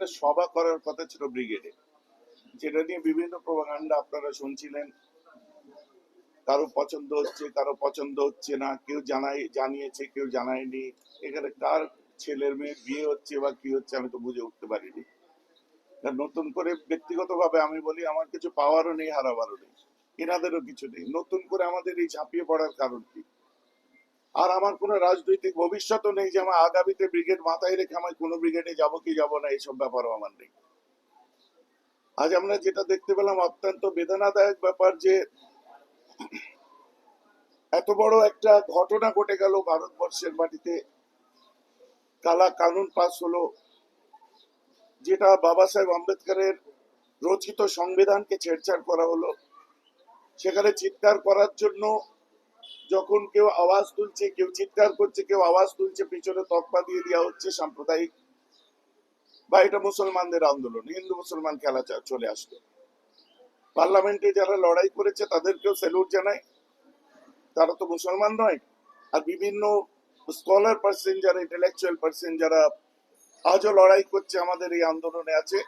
একটা সভা করার কথা ছিল ব্রিগেডে, যেটা নিয়ে বিভিন্ন প্রভাকাণ্ডা আপনারা শুনছিলেন। কারও পছন্দ হচ্ছে, কারও পছন্দ হচ্ছে না, কেউ জানাই, জানিয়েছে, কেউ জানায়নি। এখানে কার ছেলের মেয়ে, বিয়ে হচ্ছে বা কি হচ্ছে আমি তো বুঝে উঠতে পারিনি। নতুন করে ব্যক্তিগতভাবে আমি বলি, আমার কিছু পাওয়ারও নেই, হারাবারও নেই। এনাদেরও কিছু নেই। নতুন করে আমাদের এই ঝাঁপিয়ে পড়ার কারণ কি? আর আমার কোনো রাজনৈতিক ভবিষ্যৎও নেই যে আমার আগামীতে ব্রিগেড মাথায় রেখে আমার কোনো ব্রিগেডে যাব কি যাব না, এইসব ব্যাপারও আমার নেই। আজ আমরা যেটা দেখতে পেলাম, অত্যন্ত বেদনাদায়ক ব্যাপার যে এত বড় একটা ঘটনা ঘটে গেল ভারতবর্ষের মাটিতে। কালা কানুন পাস হলো, যেটা বাবা সাহেব আম্বেদকরের রচিত সংবিধানকে ছেড়ছাড় করা হলো। সেখানে চিৎকার করার জন্য যখন কেউ আওয়াজ তুলছে, কেউ চিৎকার করছে, কেউ আওয়াজ তুলছে, পিছনে তকমা দিয়ে দেওয়া হচ্ছে সাম্প্রদায়িক বা এটা মুসলমানদের আন্দোলন, হিন্দু মুসলমান খেলা চলে আসলো। পার্লামেন্টে যারা লড়াই করেছে, তাদেরকেও স্যালুট জানাই। তারা তো মুসলমান নয়। আর বিভিন্ন স্কলার পার্সন যারা ইন্টেলেকচুয়াল পার্সন যারা আজও লড়াই করছে আমাদের এই আন্দোলনে আছে,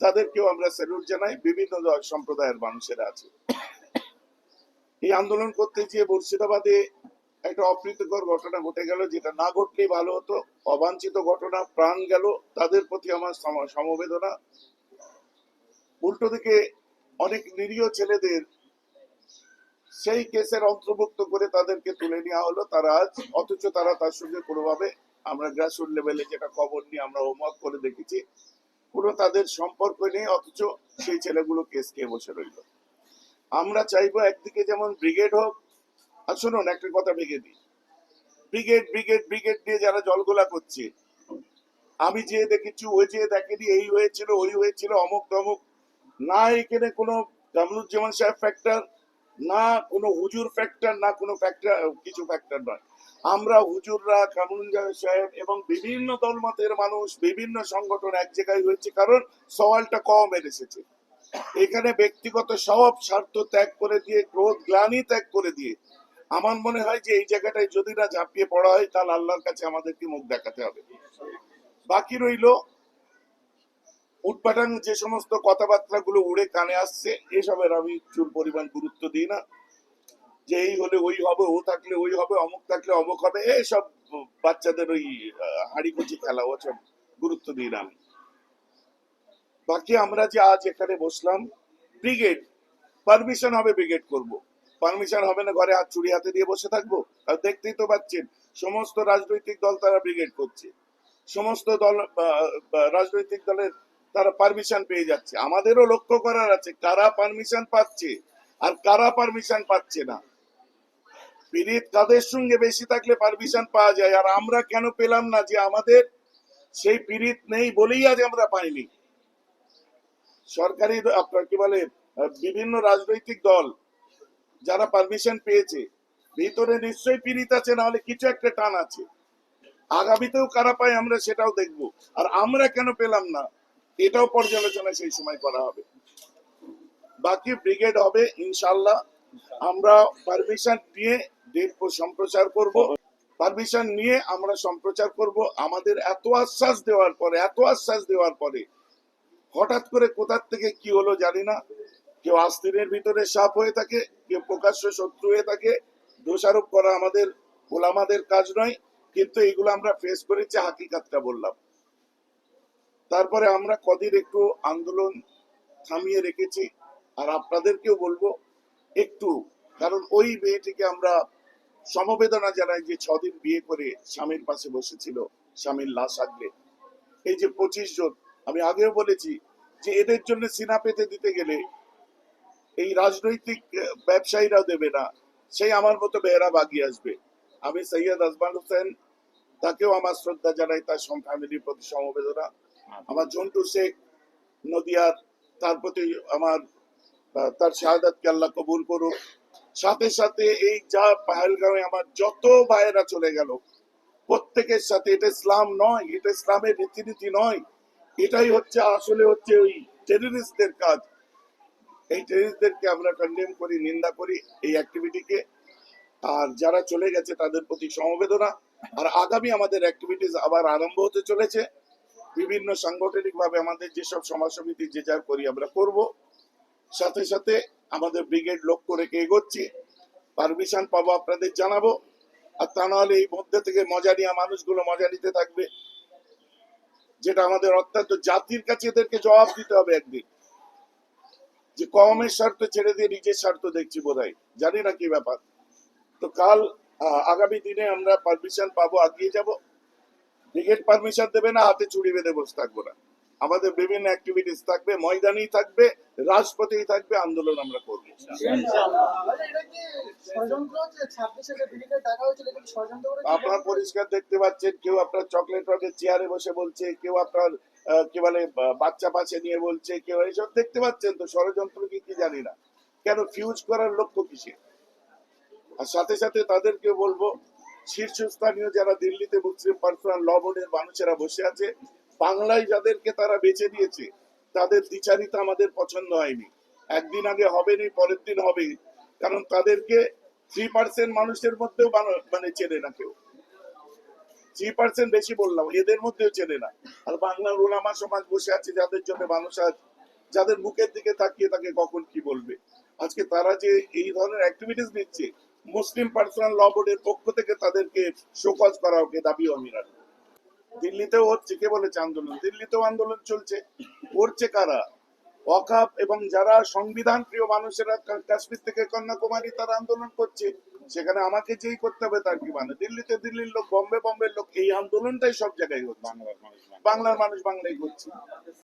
তাদেরকেও আমরা স্যালুট জানাই। বিভিন্ন সম্প্রদায়ের মানুষেরা আছে। এই আন্দোলন করতে গিয়ে মুর্শিদাবাদে একটা অপ্রীতিকর ঘটনা ঘটে গেল, যেটা না ঘটলেই ভালো হতো। অবাঞ্ছিত ঘটনা, প্রাণ গেল, তাদের প্রতি আমার সমবেদনা। উল্টো দিকে অনেক নিরীহ ছেলেদের সেই কেসের অন্তর্ভুক্ত করে তাদেরকে তুলে নেওয়া হলো। তারা আজ, অথচ তারা তার সঙ্গে কোনোভাবে আমরা গ্রাসরুট লেভেলে যেটা খবর নিয়ে আমরা হোমওয়ার্ক করে দেখেছি, কোনো তাদের সম্পর্ক নেই, অথচ সেই ছেলেগুলো কেস খেয়ে বসে রইল। আমরা চাইব একদিকে যেমন ব্রিগেড হোক, আর শুনুন, একটা কথা ভেঙে দিই। ব্রিগেড ব্রিগেড ব্রিগেড দিয়ে যারা জলগোলা করছে, আমি যে দেখেছি ওই যে দেখেনি, এই হয়েছিল, ওই হয়েছিল, অমুক তমুক, না এখানে কোনো কামরুজ্জামান সাহেব ফ্যাক্টর না কোনো হুজুর ফ্যাক্টর না কোনো ফ্যাক্টর কিছু ফ্যাক্টর নয়। আমরা হুজুররা কামরুজ্জামান সাহেব এবং বিভিন্ন দলমতের মানুষ, বিভিন্ন সংগঠন এক জায়গায় হয়েছে, কারণ সওয়ালটা কম এসেছে। এখানে ব্যক্তিগত সব স্বার্থ ত্যাগ করে দিয়ে, ক্রোধ, গ্লানি ত্যাগ করে দিয়ে। আমার মনে হয় যে এই জায়গাটায় যদি না ঝাঁপিয়ে পড়া হয়, তাহলে আল্লাহর কাছে আমাদেরকে মুখ দেখাতে হবে। বাকি রইল, উটপাটাং যে সমস্ত কথাবার্তা গুলো উড়ে কানে আসছে, এসবের আমি চুর পরিমাণ গুরুত্ব দিই না। যে এই হলে ওই হবে, ও থাকলে ওই হবে, অমুক থাকলে অমুক হবে, এসব বাচ্চাদের ওই হাড়ি কুচি খেলা, ওসব গুরুত্ব দিই না আমি। বাকি আমরা যে আজ এখানে বসলাম ব্রিগেড পারমিশন হবে ব্রিগেড করব। পারমিশন হবে না ঘরে হাত চুরি হাতে দিয়ে বসে থাকব? আর দেখতেই তো পাচ্ছেন, সমস্ত রাজনৈতিক দল তারা ব্রিগেড করছে। সমস্ত দল রাজনৈতিক দলের তারা পারমিশন পেয়ে যাচ্ছে। আমাদেরও লক্ষ্য করার আছে, কারা পারমিশন পাচ্ছে আর কারা পারমিশন পাচ্ছে না। পিরিত কাদের সঙ্গে বেশি থাকলে পারমিশন পাওয়া যায়? আর আমরা কেন পেলাম না যে আমাদের সেই পিরিত নেই বলেই আজ আমরা পাইনি? সরকারি, আপনার কি বলে বিভিন্ন রাজনৈতিক দল যারা পারমিশন পেয়েছে, ভিতরে নিশ্চয়ই পীড়িত আছে, নাহলে কিছু একটা টান আছে। আগামীতেও কারা পায় আমরা সেটাও দেখব। আর আমরা কেন পেলাম না, এটাও পর্যালোচনা সেই সময় করা হবে। বাকি ব্রিগেড হবে ইনশাল্লাহ আমরা পারমিশন নিয়ে ডেট সম্প্রচার করব। পারমিশন নিয়ে আমরা সম্প্রচার করব। আমাদের এত আশ্বাস দেওয়ার পরে, এত আশ্বাস দেওয়ার পরে হঠাৎ করে কোথার থেকে কি হলো জানি না। কেউ আস্তিনের ভিতরে সাপ হয়ে থাকে, কেউ প্রকাশ্য শত্রু হয়ে থাকে। দোষারোপ করা আমাদের ওলামাদের কাজ নয়, কিন্তু এগুলো আমরা ফেস করেছি, হাকিকাতটা বললাম। তারপরে আমরা কদিন একটু আন্দোলন থামিয়ে রেখেছি, আর আপনাদেরকেও বলব একটু, কারণ ওই মেয়েটিকে আমরা সমবেদনা জানাই যে ছদিন বিয়ে করে স্বামীর পাশে বসেছিল, স্বামীর লাশ আগলে। এই যে পঁচিশ জন আমি আগেও বলেছি যে এদের জন্য সিনা পেতে দিতে গেলে এই রাজনৈতিক ব্যবসায়ীরাও দেবে না। সেই আমার মতো বেহরা বাগিয়ে আসবে। আমি সৈয়দ আজমান হোসেন তাকেও আমার শ্রদ্ধা জানাই তার ফ্যামিলির প্রতি সমবেদনা। আমার জন্টু শেখ নদিয়ার তার প্রতি আমার তার শাহাদাতকে আল্লাহ কবুল করুক। সাথে সাথে এই যা পাহেলগাঁওয়ে আমার যত ভাইয়েরা চলে গেল প্রত্যেকের সাথে এটা ইসলাম নয় এটা ইসলামের রীতিনীতি নয়। এটাই হচ্ছে, আসলে হচ্ছে ওই টেররিস্টদের কাজ। এই টেররিস্টদেরকে আমরা কন্ডেম করি, নিন্দা করি এই অ্যাক্টিভিটিকে আর যারা চলে গেছে, তাদের প্রতি সমবেদনা। আর আগামী আমাদের অ্যাক্টিভিটিস আবার আরম্ভ হতে চলেছে। বিভিন্ন সাংগঠনিক ভাবে আমাদের যেসব সমাজ সমিতি যে যার করি আমরা করব। সাথে সাথে আমাদের ব্রিগেড লক্ষ্য রেখে এগোচ্ছি। পারমিশন পাবো আপনাদের জানাব। আর তা নাহলে এই মধ্যে থেকে মজা নিয়ে, মানুষগুলো মজা নিতে থাকবে। যেটা আমাদের অত্যন্ত জাতির কাছে এদেরকে জবাব দিতে হবে একদিন। যে কমের স্বার্থ ছেড়ে দিয়ে নিজের স্বার্থ দেখছি বোধহয়। জানি না কি ব্যাপার। তো কাল আগামী দিনে আমরা পারমিশন পাবো, আগিয়ে যাব। ব্রিগেড পারমিশন দেবে না, হাতে চুড়ি বেঁধে বসে থাকব না। আমাদের বিভিন্ন অ্যাক্টিভিটিস থাকবে, ময়দানেই থাকবে, রাজপথেই থাকবে, আন্দোলন আমরা করব। আপনার পরিষ্কার দেখতে পাচ্ছেন, কেউ আপনার চকলেট রকের চেয়ারে বসে বলছে, কেউ আপনার কি বলে বাচ্চা পাশে নিয়ে বলছে, কেউ এইসব দেখতে পাচ্ছেন তো? ষড়যন্ত্র কি কি জানি না। কেন ফিউজ করার লক্ষ্য কিসে আর সাথে সাথে তাদেরকে বলব, শীর্ষস্থানীয় যারা দিল্লিতে মুসলিম পার্সোনাল ল বোর্ডের মানুষেরা বসে আছে বাংলায় যাদেরকে তারা বেছে দিয়েছে তাদের দ্বিচারিতা আমাদের পছন্দ হয়নি। একদিন আগে হবে নি পরের দিন হবে। কারণ তাদেরকে থ্রি পার্সেন্ট মানুষের মধ্যেও মানে চেনে না কেউ। থ্রি পার্সেন্ট বেশি বললাম, এদের মধ্যেও চেনে না। আর বাংলার ওলামা সমাজ বসে আছে, যাদের জন্য মানুষ আজ, যাদের মুখের দিকে তাকিয়ে তাকে কখন কি বলবে? আজকে তারা যে এই ধরনের অ্যাক্টিভিটিস নিচ্ছে মুসলিম পার্সোনাল ল বোর্ডের পক্ষ থেকে তাদেরকে শোকজ করা ওকে দাবিও আমি রাখব। দিল্লিতেও হচ্ছে, কে বলেছে আন্দোলন? দিল্লিতেও আন্দোলন চলছে। করছে কারা? অকাপ এবং যারা সংবিধান প্রিয় মানুষেরা কাশ্মীর থেকে কন্যাকুমারী তারা আন্দোলন করছে, সেখানে আমাকে যেই করতে হবে তার কি মানে? দিল্লিতে দিল্লির লোক, বম্বে বম্বের লোক, এই আন্দোলনটাই সব জায়গায় হচ্ছে। বাংলার মানুষ বাংলায় করছে